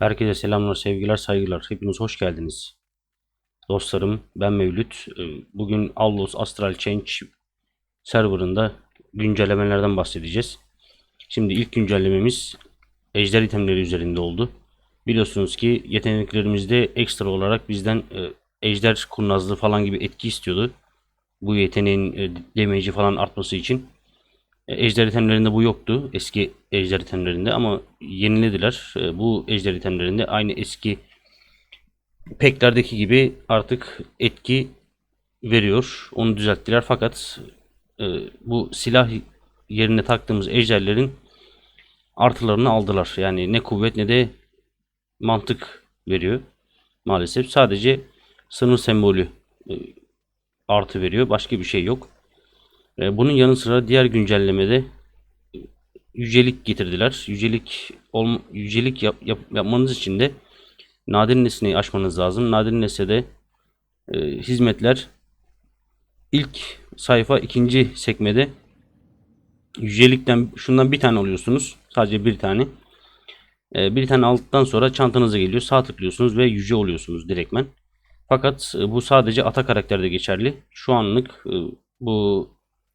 Herkese selamlar, sevgiler, saygılar. Hepiniz hoş geldiniz. Dostlarım, ben Mevlüt. Ee, Bugün Allos Astral Change serverında güncellemelerden bahsedeceğiz. Şimdi ilk güncellememiz ejder itemleri üzerinde oldu. Biliyorsunuz ki yeteneklerimizde ekstra olarak bizden e, ejder kurnazlığı falan gibi etki istiyordu. Bu yeteneğin e, damage'i falan artması için. E, Ejder itemlerinde bu yoktu. Eski ejder itemlerinde ama yenilediler. E, Bu ejder itemlerinde aynı eski peklerdeki gibi artık etki veriyor. Onu düzelttiler fakat e, bu silah yerine taktığımız ejderlerin artılarını aldılar. Yani ne kuvvet ne de mantık veriyor maalesef. Sadece sınır sembolü artı veriyor. Başka bir şey yok. E, Bunun yanı sıra diğer güncellemede yücelik getirdiler. Yücelik yücelik yap- yap- yapmanız için de nadir nesneyi aşmanız lazım. Nadir nesnede e, hizmetler ilk sayfa ikinci sekmede yücelikten şundan bir tane alıyorsunuz. Sadece bir tane. E, bir tane aldıktan sonra çantanıza geliyor. Sağ tıklıyorsunuz ve yüce oluyorsunuz direktmen. Fakat e, bu sadece ata karakterde geçerli. Şu anlık e, bu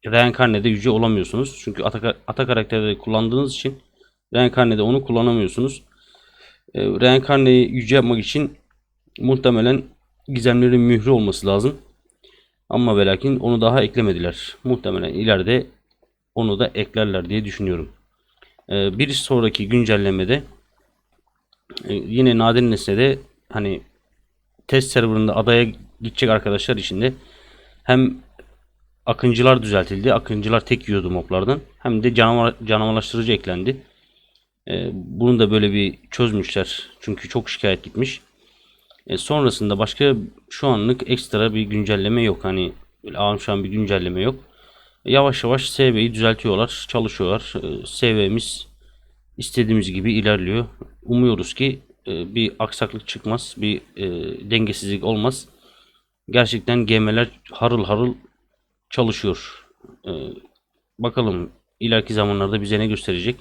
reenkarnede yüce olamıyorsunuz. Çünkü ata, ata karakterde kullandığınız için reenkarnede onu kullanamıyorsunuz. E, reenkarneyi yüce yapmak için muhtemelen gizemlerin mührü olması lazım. Ama ve onu daha eklemediler. Muhtemelen ileride onu da eklerler diye düşünüyorum. E, bir sonraki güncellemede e, yine nadir nesnede hani test serverında adaya gidecek arkadaşlar için de hem akıncılar düzeltildi. Akıncılar tek yiyordu moblardan. Hem de canavar, canavarlaştırıcı eklendi. Ee, bunu da böyle bir çözmüşler. Çünkü çok şikayet gitmiş. E, sonrasında başka şu anlık ekstra bir güncelleme yok. Hani böyle an bir güncelleme yok. E, yavaş yavaş SV'yi düzeltiyorlar. Çalışıyorlar. E, SV'miz istediğimiz gibi ilerliyor. Umuyoruz ki e, bir aksaklık çıkmaz. Bir e, dengesizlik olmaz. Gerçekten GM'ler harıl harıl çalışıyor. Ee, bakalım ileriki zamanlarda bize ne gösterecek.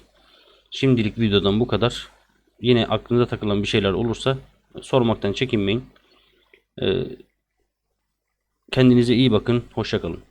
Şimdilik videodan bu kadar. Yine aklınıza takılan bir şeyler olursa sormaktan çekinmeyin. Ee, kendinize iyi bakın. Hoşça kalın.